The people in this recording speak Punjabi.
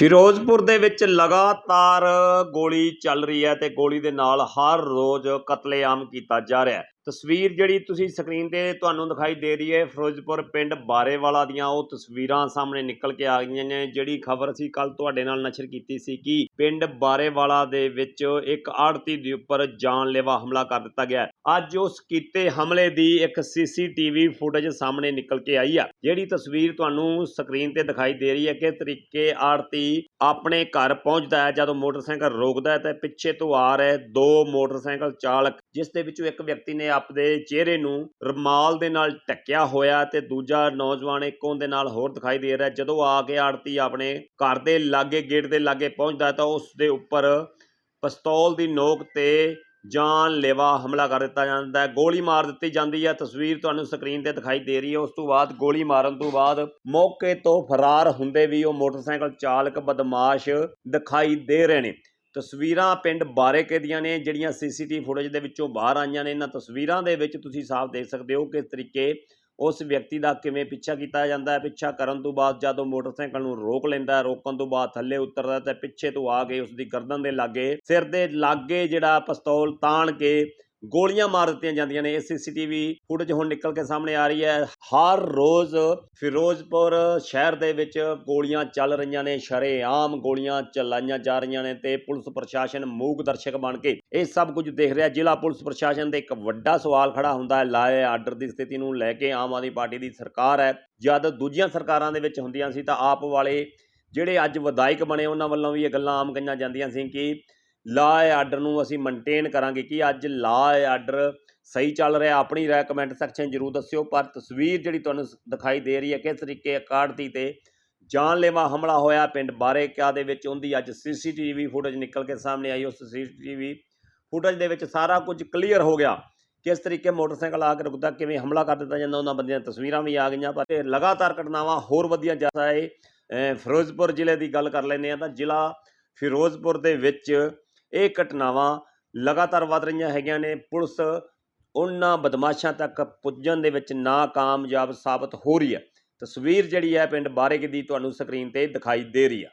ਫਿਰੋਜ਼ਪੁਰ ਦੇ ਵਿੱਚ ਲਗਾਤਾਰ ਗੋਲੀ ਚੱਲ ਰਹੀ ਹੈ ਤੇ ਗੋਲੀ ਦੇ ਨਾਲ ਹਰ ਰੋਜ਼ ਕਤਲੇਆਮ ਕੀਤਾ ਜਾ ਰਿਹਾ ਤਸਵੀਰ ਜਿਹੜੀ ਤੁਸੀਂ ਸਕਰੀਨ ਤੇ ਤੁਹਾਨੂੰ ਦਿਖਾਈ ਦੇ ਰਹੀ ਹੈ, ਫਿਰੋਜ਼ਪੁਰ ਪਿੰਡ ਬਾਰੇਵਾਲਾ ਦੀਆਂ ਉਹ ਤਸਵੀਰਾਂ ਸਾਹਮਣੇ ਨਿਕਲ ਕੇ ਆ ਗਈਆਂ ਨੇ, ਜਿਹੜੀ ਖਬਰ ਅਸੀਂ ਕੱਲ ਤੁਹਾਡੇ ਨਾਲ ਨਸ਼ਰ ਕੀਤੀ ਸੀ ਕਿ ਪਿੰਡ ਬਾਰੇਵਾਲਾ ਦੇ ਵਿੱਚ ਇੱਕ ਆੜਤੀ ਦੇ ਉੱਪਰ ਜਾਨਲੇਵਾ ਹਮਲਾ ਕਰ ਦਿੱਤਾ ਗਿਆ ਅੱਜ ਉਸ ਕੀਤੇ ਹਮਲੇ ਦੀ ਇੱਕ ਸੀਸੀਟੀਵੀ ਫੁਟੇਜ ਸਾਹਮਣੇ ਨਿਕਲ ਕੇ ਆਈ ਆ, ਜਿਹੜੀ ਤਸਵੀਰ ਤੁਹਾਨੂੰ ਸਕਰੀਨ ਤੇ ਦਿਖਾਈ ਦੇ ਰਹੀ ਹੈ ਕਿ ਤਰੀਕੇ ਆੜਤੀ ਆਪਣੇ ਘਰ ਪਹੁੰਚਦਾ ਹੈ, ਜਦੋਂ ਮੋਟਰਸਾਈਕਲ ਰੋਕਦਾ ਹੈ ਤਾਂ ਪਿੱਛੇ ਤੋਂ ਆ ਰਹੇ ਦੋ ਮੋਟਰਸਾਈਕਲ ਚਾਲਕ ਜਿਸ ਦੇ ਵਿੱਚੋਂ ਇੱਕ ਵਿਅਕਤੀ ਨੇ ਆਪਦੇ ਚਿਹਰੇ ਨੂੰ ਰੁਮਾਲ ਦੇ ਨਾਲ ਢੱਕਿਆ ਹੋਇਆ ਤੇ ਦੂਜਾ ਨੌਜਵਾਨ ਇੱਕੋਂ ਦੇ ਨਾਲ ਹੋਰ ਦਿਖਾਈ ਦੇ ਰਿਹਾ। ਜਦੋਂ ਆ ਕੇ ਆੜਤੀ ਆਪਣੇ ਘਰ ਦੇ ਲਾਗੇ ਗੇਟ ਦੇ ਲਾਗੇ ਪਹੁੰਚਦਾ ਤਾਂ ਉਸ ਦੇ ਉੱਪਰ ਪਿਸਤੌਲ ਦੀ ਨੋਕ ਤੇ ਜਾਨਲੇਵਾ ਹਮਲਾ ਕਰ ਦਿੱਤਾ ਜਾਂਦਾ ਹੈ। ਗੋਲੀ ਮਾਰ ਦਿੱਤੀ ਜਾਂਦੀ ਹੈ। ਤਸਵੀਰ ਤੁਹਾਨੂੰ ਸਕਰੀਨ ਤੇ ਦਿਖਾਈ ਦੇ ਰਹੀ ਹੈ। ਉਸ ਤੋਂ ਬਾਅਦ ਗੋਲੀ ਮਾਰਨ ਤੋਂ ਬਾਅਦ ਮੌਕੇ ਤੋਂ ਫਰਾਰ ਹੁੰਦੇ ਵੀ ਉਹ ਮੋਟਰਸਾਈਕਲ ਚਾਲਕ ਬਦਮਾਸ਼ ਦਿਖਾਈ ਦੇ ਰਹੇ ਨੇ। ਤਸਵੀਰਾਂ ਪਿੰਡ ਬਾਰੇਕੇ ਦੀਆਂ ਨੇ, ਜਿਹੜੀਆਂ ਸੀਸੀਟੀਵੀ ਫੁਟੇਜ ਦੇ ਵਿੱਚੋਂ ਬਾਹਰ ਆਈਆਂ ਨੇ। ਇਹਨਾਂ ਤਸਵੀਰਾਂ ਦੇ ਵਿੱਚ ਤੁਸੀਂ ਸਾਫ਼ ਦੇਖ ਸਕਦੇ ਹੋ ਕਿਸ ਤਰੀਕੇ ਉਸ ਵਿਅਕਤੀ ਦਾ ਕਿਵੇਂ ਪਿੱਛਾ ਕੀਤਾ ਜਾਂਦਾ ਹੈ। ਪਿੱਛਾ ਕਰਨ ਤੋਂ ਬਾਅਦ ਜਦੋਂ ਮੋਟਰਸਾਈਕਲ ਨੂੰ ਰੋਕ ਲੈਂਦਾ ਰੋਕਣ ਤੋਂ ਬਾਅਦ ਥੱਲੇ ਉਤਰਦਾ ਹੈ ਤੇ ਪਿੱਛੇ ਤੋਂ ਆ ਕੇ ਉਸ ਦੀ ਗਰਦਨ ਦੇ ਲਾਗੇ, ਸਿਰ ਦੇ ਲਾਗੇ ਜਿਹੜਾ ਪਿਸਤੌਲ ਤਾਣ ਕੇ ਗੋਲੀਆਂ ਮਾਰ ਦਿੱਤੀਆਂ ਜਾਂਦੀਆਂ ਨੇ। ਇਹ ਸੀਸੀਟੀਵੀ ਫੁਟੇਜ ਹੁਣ ਨਿਕਲ ਕੇ ਸਾਹਮਣੇ ਆ ਰਹੀ ਹੈ। ਹਰ ਰੋਜ਼ ਫਿਰੋਜ਼ਪੁਰ ਸ਼ਹਿਰ ਦੇ ਵਿੱਚ ਗੋਲੀਆਂ ਚੱਲ ਰਹੀਆਂ ਨੇ। ਸ਼ਰੇਆਮ ਗੋਲੀਆਂ ਚਲਾਈਆਂ ਜਾ ਰਹੀਆਂ ਨੇ ਤੇ ਪੁਲਿਸ ਪ੍ਰਸ਼ਾਸਨ ਮੂਕ ਦਰਸ਼ਕ ਬਣ ਕੇ ਇਹ ਸਭ ਕੁਝ ਦੇਖ ਰਿਹਾ। ਜ਼ਿਲ੍ਹਾ ਪੁਲਿਸ ਪ੍ਰਸ਼ਾਸਨ ਤੇ ਇੱਕ ਵੱਡਾ ਸਵਾਲ ਖੜਾ ਹੁੰਦਾ ਹੈ। ਲਾਏ ਆਰਡਰ ਦੀ ਸਥਿਤੀ ਨੂੰ ਲੈ ਕੇ ਆਮ ਆਦਮੀ ਪਾਰਟੀ ਦੀ ਸਰਕਾਰ ਹੈ। ਜਦ ਦੂਜੀਆਂ ਸਰਕਾਰਾਂ ਦੇ ਵਿੱਚ ਹੁੰਦੀਆਂ ਸੀ ਤਾਂ ਆਪ ਵਾਲੇ ਜਿਹੜੇ ਅੱਜ ਵਿਧਾਇਕ ਬਣੇ, ਉਹਨਾਂ ਵੱਲੋਂ ਵੀ ਇਹ ਗੱਲਾਂ ਆਮ ਕਹੀਆਂ ਜਾਂਦੀਆਂ ਸੀ ਕਿ ਲਾ ਆਰਡਰ ਨੂੰ ਅਸੀਂ ਮੇਨਟੇਨ ਕਰਾਂਗੇ ਕਿ ਅੱਜ ਲਾ ਆਰਡਰ ਸਹੀ ਚੱਲ ਰਿਹਾ, ਆਪਣੀ ਰਾਏ ਕਮੈਂਟ ਸੈਕਸ਼ਨ ਜਰੂਰ ਦੱਸਿਓ, ਪਰ ਤਸਵੀਰ ਜਿਹੜੀ ਤੁਹਾਨੂੰ ਸ- ਦਿਖਾਈ ਦੇ ਰਹੀ ਹੈ ਕਿਸ ਤਰੀਕੇ ਅਕਾੜਤੀ ਤੇ ਜਾਨਲੇਵਾ ਹਮਲਾ ਹੋਇਆ ਪਿੰਡ ਬਾਰੇਕਿਆ ਦੇ ਵਿੱਚ, ਉਹਦੀ ਅੱਜ ਸੀਸੀਟੀਵੀ ਫੁਟੇਜ ਨਿਕਲ ਕੇ ਸਾਹਮਣੇ ਆਈ, ਉਸ ਸੀਸੀਟੀਵੀ ਫੁਟੇਜ ਦੇ ਵਿੱਚ ਸਾਰਾ ਕੁਝ ਕਲੀਅਰ ਹੋ ਗਿਆ। ਕਿਸ ਤਰੀਕੇ ਮੋਟਰਸਾਈਕਲ ਆ ਕੇ ਰੁਕਦਾ, ਕਿਵੇਂ ਹਮਲਾ ਕਰ ਦਿੱਤਾ ਜਾਂਦਾ, ਉਹਨਾਂ ਬੰਦਿਆਂ ਦੀਆਂ ਤਸਵੀਰਾਂ ਵੀ ਆ ਗਈਆਂ, ਪਰ ਇਹ ਲਗਾਤਾਰ ਘਟਨਾਵਾਂ ਹੋਰ ਵਧੀਆਂ ਜਾ ਰਹਾ ਹੈ ਫਿਰੋਜ਼ਪੁਰ ਜ਼ਿਲ੍ਹੇ ਦੀ ਗੱਲ ਕਰ ਲੈਂਦੇ ਆ ਤਾਂ ਜ਼ਿਲ੍ਹਾ ਫਿਰੋਜ਼ਪੁਰ ਦੇ ਵਿੱਚ ਇਹ ਘਟਨਾਵਾਂ ਲਗਾਤਾਰ ਵੱਧ ਰਹੀਆਂ ਹੈਗੀਆਂ ਨੇ। ਪੁਲਿਸ ਉਹਨਾਂ ਬਦਮਾਸ਼ਾਂ ਤੱਕ ਪੁੱਜਣ ਦੇ ਵਿੱਚ ਨਾਕਾਮਯਾਬ ਸਾਬਤ ਹੋ ਰਹੀ ਹੈ। ਤਸਵੀਰ ਜਿਹੜੀ ਹੈ ਪਿੰਡ ਬਾਰੇਕ ਦੀ ਤੁਹਾਨੂੰ ਸਕਰੀਨ ਤੇ ਦਿਖਾਈ ਦੇ ਰਹੀ ਹੈ